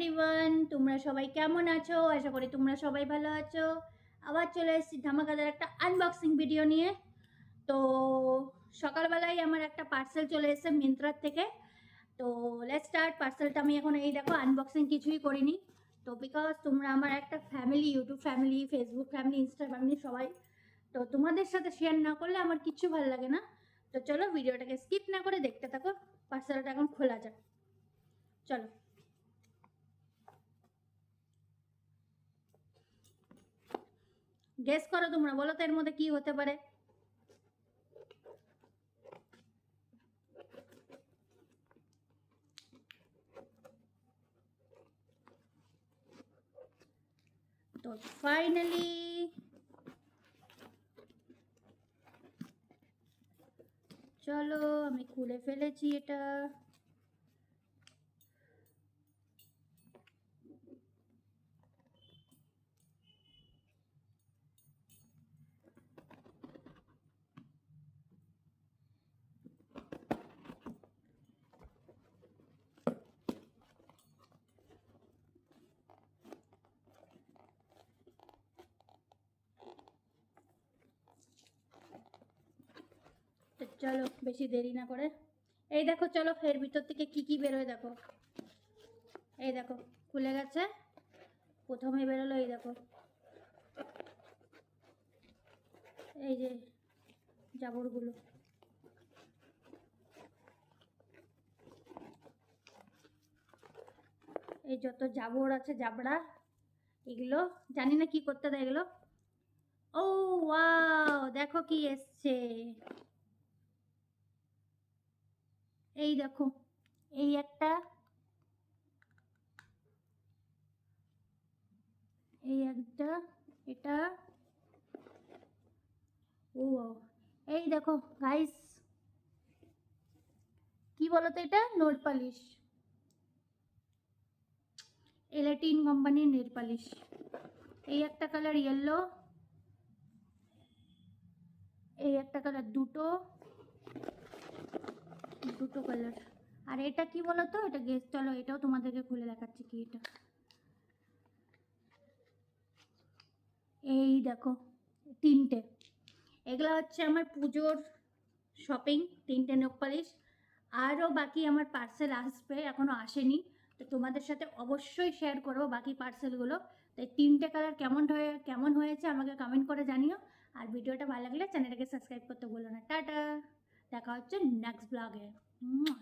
Everyone তোমরা সবাই কেমন আছো? আশা করি তোমরা সবাই ভালো আছো। আবার চলে এসেছি ধামাকাদার একটা আনবক্সিং ভিডিও নিয়ে। তো সকালবেলায় আমার একটা পার্সেল চলে এসেছে মিন্ত্রার থেকে। তো লেট স্টার্ট পার্সেলটা আমি এখন এই দেখো আনবক্সিং কিছুই করিনি। তো বিকজ তোমরা আমার একটা family YouTube family Facebook family Insta family সবাই, তো তোমাদের সাথে শেয়ার না করলে আমার কিচ্ছু ভালো লাগে না। তো চলো ভিডিওটাকে স্কিপ না করে দেখতে থাকো। পার্সেলটা এখন খোলা যাক। চলো। গেস করো তোমরা, বলো তো এর মধ্যে কি হতে পারে? তো ফাইনালি চলো আমি খুলে ফেলেছি এটা তো চলো, বেশি দেরি না করে। এই দেখো, চলো, এর ভিতর থেকে কি কি বেরোয় দেখো। এই দেখো, খুলে গেছে। প্রথমে বেরোলো এই দেখো। এই যে, জাবরগুলো। এই যত জাবর আছে, জাবড়া, এগুলো, জানি না কি করতে দেয় এগুলো। ও, ওয়াও, দেখো কি এসছে। এই দেখো, এই একটা এই একটা, এটা, ও এই দেখো গাইস কি বলতো এটা? নোট পালিশ এলাটিন কোম্পানির নেট পালিশ এই একটা কালার ইয়েলো এই একটা কালার দুটো দুটো কালার আর এটা কি বলো তো এটা গেস চলো এটাও তোমাদেরকে খুলে দেখাচ্ছি কি এটা। এই দেখো, তিনটে। এগুলো হচ্ছে আমার পুজোর শপিং তিনটে নেক পালিশ আরও বাকি আমার পার্সেল আসবে এখনও আসেনি। তো তোমাদের সাথে অবশ্যই শেয়ার করব বাকি পার্সেলগুলো তো এই তিনটে কালার কেমন হয়ে, কেমন হয়েছে আমাকে কমেন্ট করে জানিও। আর ভিডিওটা ভালো লাগলে চ্যানেলটাকে সাবস্ক্রাইব করতে ভুলো না। টাটা! দেখা হচ্ছে নেক্সট ব্লগে 嗯。